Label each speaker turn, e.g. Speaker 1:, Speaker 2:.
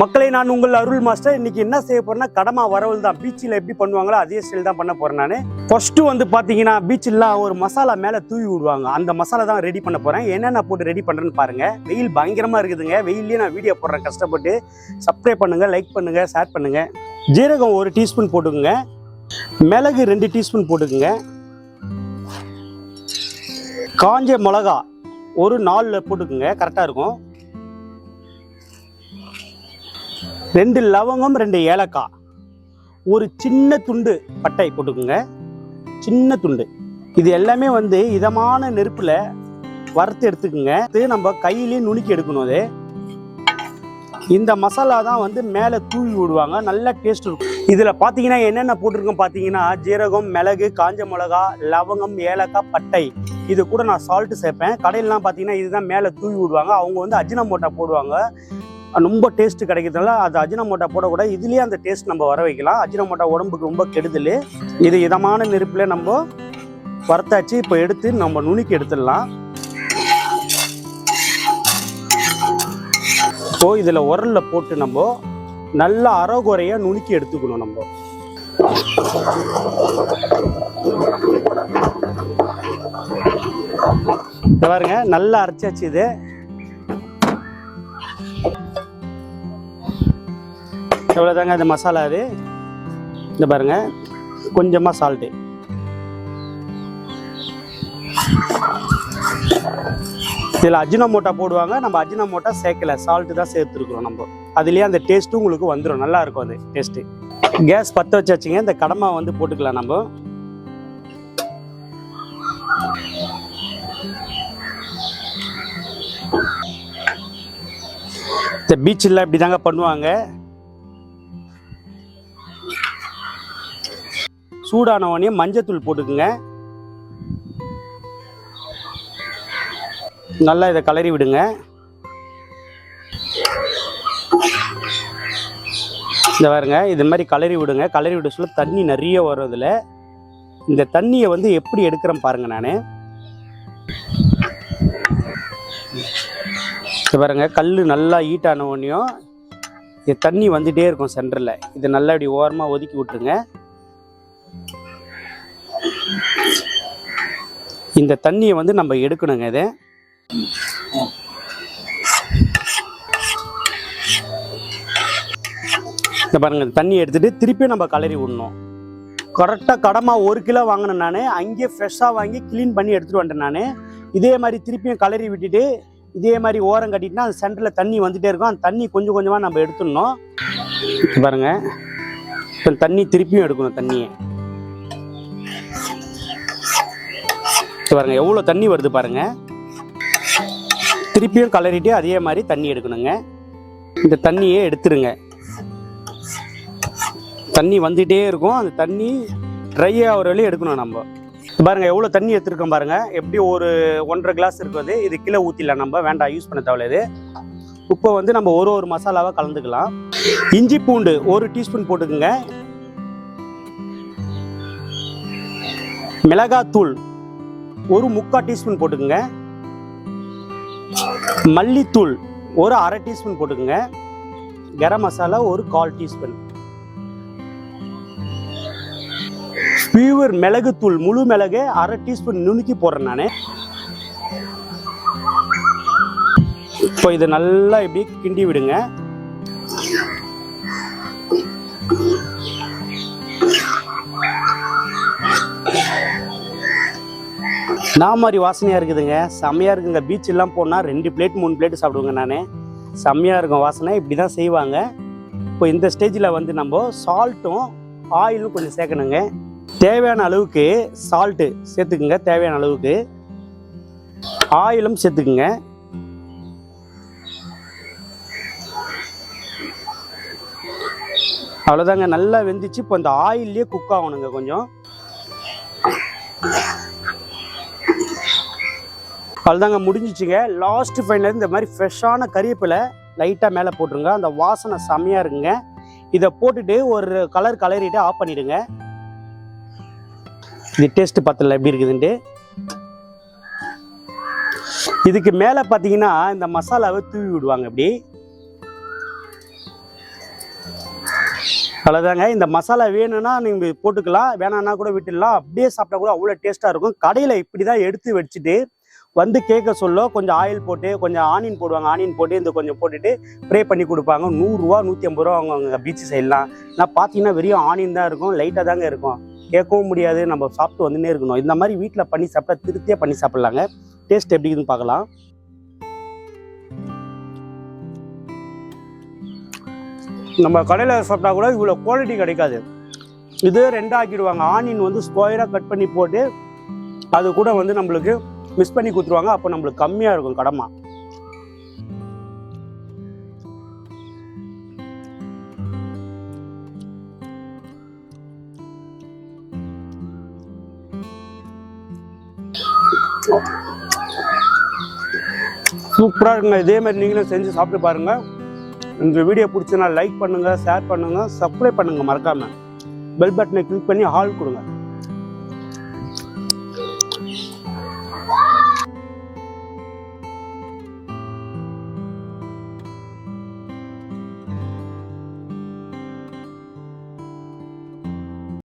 Speaker 1: மக்களை நான் உங்கள் அருள் மாஸ்டர். இன்னைக்கு என்ன செய்ய போறேன்னா கடமா வரவல் தான். பீச்சில் எப்படி பண்ணுவாங்களோ அதே ஸ்டைல் தான் பண்ண போறேன் நான். ஃபர்ஸ்ட் வந்து பாத்தீங்கன்னா பீச்சில் ஒரு மசாலா மேலே தூவி விடுவாங்க. அந்த மசாலா தான் ரெடி பண்ண போறேன். என்னென்ன போட்டு ரெடி பண்றேன்னு பாருங்க. வெயில் பயங்கரமா இருக்குதுங்க. வெயிலே நான் வீடியோ போடுறேன். கஷ்டப்பட்டு சப்ஸ்கிரைப் பண்ணுங்க லைக் பண்ணுங்க ஷேர் பண்ணுங்க. ஜீரகம் ஒரு டீஸ்பூன் போட்டுக்குங்க. மிளகு ரெண்டு டீஸ்பூன் போட்டுக்குங்க. காஞ்ச மிளகா ஒரு நாலில் போட்டுக்குங்க. கரெக்டாக இருக்கும். ரெண்டு லவங்கம் ரெண்டு ஏலக்காய். ஒரு சின்ன துண்டு பட்டை போட்டுக்குங்க. சின்ன துண்டு. இது எல்லாமே வந்து இதமான நெருப்பில் வறுத்து எடுத்துக்குங்க. இது நம்ம கையிலேயே நுணுக்கி எடுக்கணும் அது. இந்த மசாலா தான் வந்து மேலே தூவி விடுவாங்க. நல்ல டேஸ்ட் இருக்கும். இதில் பார்த்தீங்கன்னா என்னென்ன போட்டிருக்கோம் பார்த்தீங்கன்னா ஜீரகம் மிளகு காஞ்ச மிளகா லவங்கம் ஏலக்காய் பட்டை. இது கூட நான் சால்ட்டு சேர்ப்பேன். கடையிலலாம் பார்த்தீங்கன்னா இதுதான் மேலே தூவி விடுவாங்க. அவங்க வந்து அஜினமோட்டா போடுவாங்க. ரொம்ப டேஸ்ட் கிடைக்கிறதுனால அது அஜினமோட்டா போடக்கூட இதுலேயே அந்த டேஸ்ட் நம்ம வர வைக்கலாம். அஜினமோட்டா உடம்புக்கு ரொம்ப கெடுதல். இது இதமான நெருப்பில் நம்ம வறுத்தாச்சு. இப்போ எடுத்து நம்ம நுணுக்கி எடுத்துடலாம். இப்போ இதில் உரல்ல போட்டு நம்ம நல்லா அறகுறையா நுணுக்கி எடுத்துக்கணும் நம்ம. பாருங்க நல்லா அரைச்சாச்சு இது. எவ்வளோதாங்க இந்த மசாலா இது இந்த பாருங்க கொஞ்சமாக சால்ட்டு இதில் அஜினமோட்டா போடுவாங்க நம்ம அஜினமோட்டா சேர்க்கல சால்ட்டு தான் சேர்த்துருக்குறோம் நம்ம. அதுலேயே அந்த டேஸ்ட்டும் உங்களுக்கு வந்துடும் நல்லா இருக்கும் அது டேஸ்ட்டு கேஸ் பற்ற வச்சாச்சுங்க இந்த கடமை வந்து போட்டுக்கலாம் நம்ம. இந்த பீச்சில் இப்படி தாங்க பண்ணுவாங்க. சூடான உடனே மஞ்சத்தூள் போட்டுக்குங்க. நல்லா இதை கலரி விடுங்க. இந்த பாருங்க இது மாதிரி கலரி விடுங்க. கலரி விட சொல்ல தண்ணி நிறைய வரும் இதில் இந்த தண்ணியை வந்து எப்படி எடுக்கிறேன் பாருங்க நான். இது பாருங்க கல் நல்லா ஹீட்டான ஆன உடனேயும் இது தண்ணி வந்துட்டே இருக்கும் சென்டரில் இது நல்லா இப்படி ஓரமாக ஒதுக்கி விட்டுருங்க. இந்த தண்ணியை வந்து நம்ம எடுக்கணுங்க இதை. இந்த பாருங்க இந்த தண்ணி எடுத்துட்டு திருப்பி நம்ம கலரி விடணும். கரெக்டாக கடமா ஒரு கிலோ வாங்கினேன் நான். அங்கேயே ஃப்ரெஷ்ஷாக வாங்கி க்ளீன் பண்ணி எடுத்துகிட்டு வந்துட்டேன் நான். இதே மாதிரி திருப்பியும் கலரி விட்டுட்டு இதே மாதிரி ஓரம் கட்டிட்டுனா அந்த சென்டரில் தண்ணி வந்துகிட்டே இருக்கும். அந்த தண்ணி கொஞ்சம் கொஞ்சமாக நம்ம எடுத்துடணும். பாருங்க. இப்போ தண்ணி திருப்பியும் எடுக்கணும் தண்ணியை. பாருங்கள் பாருங்க எவ்வளோ தண்ணி வருது பாருங்க. திருப்பியும் கலரிட்டு அதே மாதிரி தண்ணி எடுக்கணுங்க. இந்த தண்ணியே எடுத்துருங்க. தண்ணி வந்துகிட்டே இருக்கும். அந்த தண்ணி ட்ரை ஆகிற வரையும் எடுக்கணும் நம்ம. பாருங்கள் பாருங்க எவ்வளோ தண்ணி எடுத்துருக்கோம் பாருங்க. எப்படி ஒரு ஒன்றரை கிளாஸ் இருக்குது. இது கிலோ ஊற்றிடலாம் நம்ம. வேண்டாம் யூஸ் பண்ண தேவையில்ல இது. இப்போ வந்து நம்ம ஒரு ஒரு மசாலாவாக கலந்துக்கலாம். இஞ்சி பூண்டு ஒரு டீஸ்பூன் போட்டுக்குங்க. மிளகாத்தூள் ஒரு முக்கால் டீஸ்பூன் போட்டுக்கோங்க. மல்லித்தூள் ஒரு அரை டீஸ்பூன் போட்டுக்கோங்க. கரம் மசாலா ஒரு கால் டீஸ்பூன். பியூர் மிளகுத்தூள் முழு மிளகு அரை டீஸ்பூன் நுணுக்கி போடுறேன் நான். இப்போ இதை நல்லா இப்படி கிண்டி விடுங்க. நான் மாதிரி வாசனையாக இருக்குதுங்க. செம்மையாக இருக்குங்க. பீச் எல்லாம் போனால் ரெண்டு பிளேட் மூணு பிளேட் சாப்பிடுவேங்க நான். செம்மையாக இருக்கும் வாசனை. இப்படி தான் செய்வாங்க. இப்போ இந்த ஸ்டேஜில் வந்து நம்ம சால்ட்டும் ஆயிலும் கொஞ்சம் சேர்க்கணுங்க. தேவையான அளவுக்கு சால்ட்டு சேர்த்துக்குங்க. தேவையான அளவுக்கு ஆயிலும் சேர்த்துக்குங்க. அவ்வளோதாங்க நல்லா வெந்துச்சு. இப்போ இந்த ஆயிலே குக் ஆகணுங்க கொஞ்சம். அதுதாங்க முடிஞ்சிச்சுங்க. லாஸ்ட் ஃபைனல் இந்த மாதிரி ஃப்ரெஷ்ஷான கறிவேப்பிலை லைட்டாக மேலே போட்டுருங்க. அந்த வாசனை செம்மையாக இருக்குங்க. இதை போட்டுட்டு ஒரு கலர் கலரிட்டு ஆஃப் பண்ணிடுங்க. இது டேஸ்ட் பத்தல எப்படி இருக்குதுன்ட்டு. இதுக்கு மேலே பார்த்தீங்கன்னா இந்த மசாலாவை தூவி விடுவாங்க இப்படி அவ்வளோதாங்க இந்த மசாலா வேணும்னா நீங்கள் போட்டுக்கலாம். வேணான்னா கூட விட்டுடலாம். அப்படியே சாப்பிட்டா கூட அவ்வளோ டேஸ்ட்டாக இருக்கும். கடையில் இப்படி தான் எடுத்து வச்சுட்டு வந்து கேட்க சொல்ல கொஞ்சம் ஆயில் போட்டு கொஞ்சம் ஆனியன் போடுவாங்க. ஆனியன் போட்டு இந்த கொஞ்சம் போட்டுட்டு ப்ரே பண்ணி கொடுப்பாங்க. நூறுரூவா நூற்றி ஐம்பது ரூபா அவங்க அவங்க பீச் சைட்லாம் நான் பார்த்தீங்கன்னா வெறும் ஆனியன் தான் இருக்கும். லைட்டாக தாங்க இருக்கும். கேட்கவும் முடியாது. நம்ம சாப்பிட்டு வந்துன்னே இருக்கணும். இந்த மாதிரி வீட்டில் பண்ணி சாப்பிட்டா திருப்தியாக பண்ணி சாப்பிட்லாங்க. டேஸ்ட் எப்படி இருக்குதுன்னு பார்க்கலாம். நம்ம கடையில் சாப்பிட்டா கூட இவ்வளோ குவாலிட்டி கிடைக்காது. இது ரெண்டாக ஆக்கிடுவாங்க. ஆனியன் வந்து ஸ்கொயராக கட் பண்ணி போட்டு அது கூட வந்து நம்மளுக்கு மிஸ் பண்ணி கொடுத்துருவாங்க அப்போ நம்மளுக்கு கம்மியாக இருக்கும் கடமா. சூப்பராக இருக்குங்க. இதே மாதிரி நீங்களும் செஞ்சு சாப்பிட்டு பாருங்க. இந்த வீடியோ பிடிச்சனா லைக் பண்ணுங்கள் ஷேர் பண்ணுங்கள் சப்ஸ்கிரைப் பண்ணுங்கள் மறக்காமல் பெல் பட்டனை கிளிக் பண்ணி ஹால் கொடுங்க.